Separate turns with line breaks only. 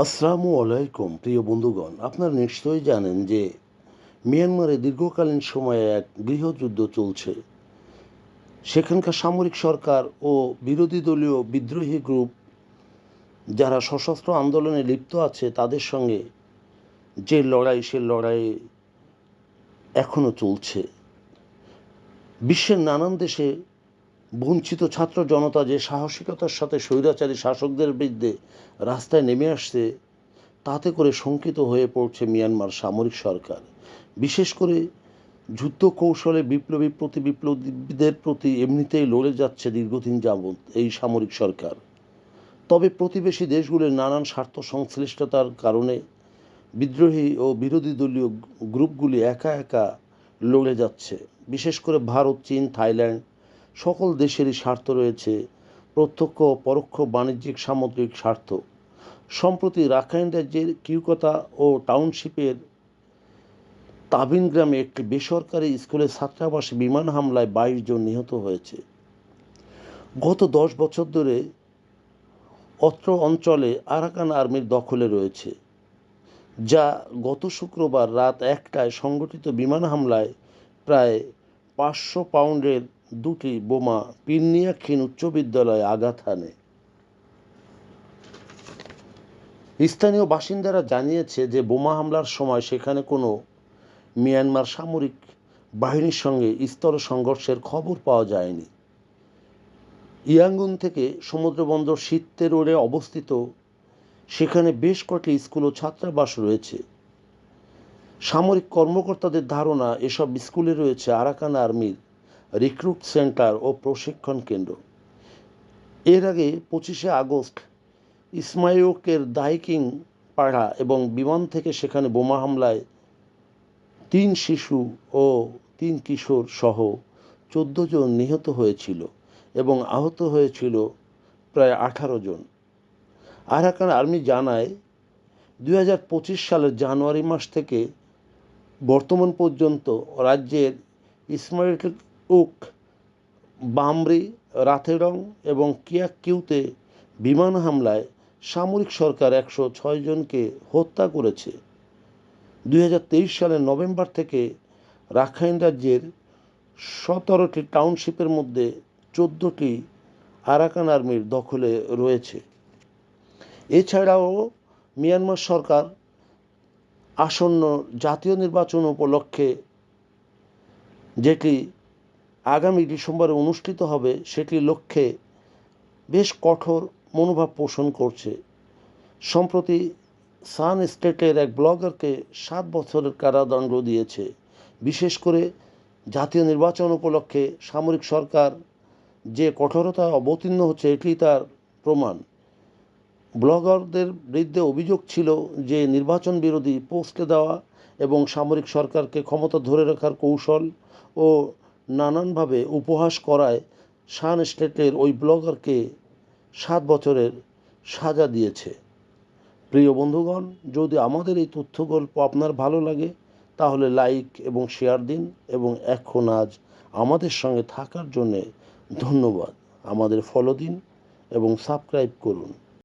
আসসালামু আলাইকুম, প্রিয় বন্ধুগণ। আপনারা নিশ্চয়ই জানেন যে মিয়ানমারে দীর্ঘকালীন সময়ে এক গৃহযুদ্ধ চলছে। সেখানকার সামরিক সরকার ও বিরোধী দলীয় বিদ্রোহী গ্রুপ যারা সশস্ত্র আন্দোলনে লিপ্ত আছে, তাদের সঙ্গে যে লড়াই, সে লড়াই এখনও চলছে। বিশ্বের নানান দেশে বঞ্চিত ছাত্র জনতা যে সাহসিকতার সাথে স্বৈরাচারী শাসকদের বিরুদ্ধে রাস্তায় নেমে আসছে, তাতে করে শঙ্কিত হয়ে পড়ছে মিয়ানমার সামরিক সরকার। বিশেষ করে যুদ্ধ কৌশলে বিপ্লবী প্রতি বিপ্লবীদের প্রতি এমনিতেই লড়ে যাচ্ছে দীর্ঘদিন যাবৎ এই সামরিক সরকার। তবে প্রতিবেশী দেশগুলির নানান স্বার্থ সংশ্লিষ্টতার কারণে বিদ্রোহী ও বিরোধী দলীয় গ্রুপগুলি একা একা লড়ে যাচ্ছে। বিশেষ করে ভারত, চীন, থাইল্যান্ড সকল দেশেরই স্বার্থ রয়েছে। প্রত্যক্ষ ও পরোক্ষ বাণিজ্যিক সামুদ্রিক স্বার্থ। সম্প্রতি রাখাইন রাজ্যের কিউকতা ও টাউনশিপের তাবিন গ্রামে একটি বেসরকারি স্কুলের ছাত্রাবাসে বিমান হামলায় বাইশ জন নিহত হয়েছে। গত দশ বছর ধরে অত্র অঞ্চলে আরাকান আর্মির দখলে রয়েছে, যা গত শুক্রবার রাত একটায় সংগঠিত বিমান হামলায় প্রায় পাঁচশো পাউন্ডের দুটি বোমা পিন্নিয়াক্ষীণ উচ্চ বিদ্যালয়ে আঘাত হানে। স্থানীয় বাসিন্দারা জানিয়েছে যে বোমা হামলার সময় সেখানে কোনো মিয়ানমার সামরিক বাহিনীর সঙ্গে স্তর সংঘর্ষের খবর পাওয়া যায়নি। ইয়াঙ্গুন থেকে সমুদ্রবন্দর শীতে রোডে অবস্থিত সেখানে বেশ কটি স্কুল ও ছাত্রাবাস রয়েছে। সামরিক কর্মকর্তাদের ধারণা, এসব স্কুলে রয়েছে আরাকান আর্মির রিক্রুট সেন্টার ও প্রশিক্ষণ কেন্দ্র। এর আগে পঁচিশে আগস্ট ইসমাইলকের দাইকিং পাড়া এবং বিমান থেকে সেখানে বোমা হামলায় তিন শিশু ও তিন কিশোর সহ চোদ্দ জন নিহত হয়েছিল এবং আহত হয়েছিল প্রায় আঠারো জন। আরাকান আর্মি জানায়, দুই হাজার পঁচিশ সালের জানুয়ারি মাস থেকে বর্তমান পর্যন্ত রাজ্যের ইসমাইল উক, বামরি, রাথেরং এবং কিয়াকিউতে বিমান হামলায় সামরিক সরকার একশো ছয় জনকে হত্যা করেছে। দুই হাজার তেইশ সালের নভেম্বর থেকে রাখাইন রাজ্যের সতেরোটি টাউনশিপের মধ্যে চোদ্দোটি আরাকান আর্মির দখলে রয়েছে। এছাড়াও মিয়ানমার সরকার আসন্ন জাতীয় নির্বাচন উপলক্ষে যেটি আগামী ডিসেম্বরে অনুষ্ঠিত হবে সেটি লক্ষ্যে বেশ কঠোর মনোভাব পোষণ করছে। সম্প্রতি সান স্টেটের এক ব্লগারকে সাত বছরের কারাদণ্ড দিয়েছে। বিশেষ করে জাতীয় নির্বাচন উপলক্ষে সামরিক সরকার যে কঠোরতা অবতীর্ণ হচ্ছে, এটি তার প্রমাণ। ব্লগারদের বিরুদ্ধে অভিযোগ ছিল যে নির্বাচন বিরোধী পোস্টে দেওয়া এবং সামরিক সরকারকে ক্ষমতা ধরে রাখার কৌশল ও নানানভাবে উপহাস করায় সান স্টেটের ওই ব্লগারকে সাত বছরের সাজা দিয়েছে। প্রিয় বন্ধুগণ, যদি আমাদের এই তথ্য গল্প আপনার ভালো লাগে, তাহলে লাইক এবং শেয়ার দিন এবং এখন আজ আমাদের সঙ্গে থাকার জন্যে ধন্যবাদ। আমাদের ফলো দিন এবং সাবস্ক্রাইব করুন।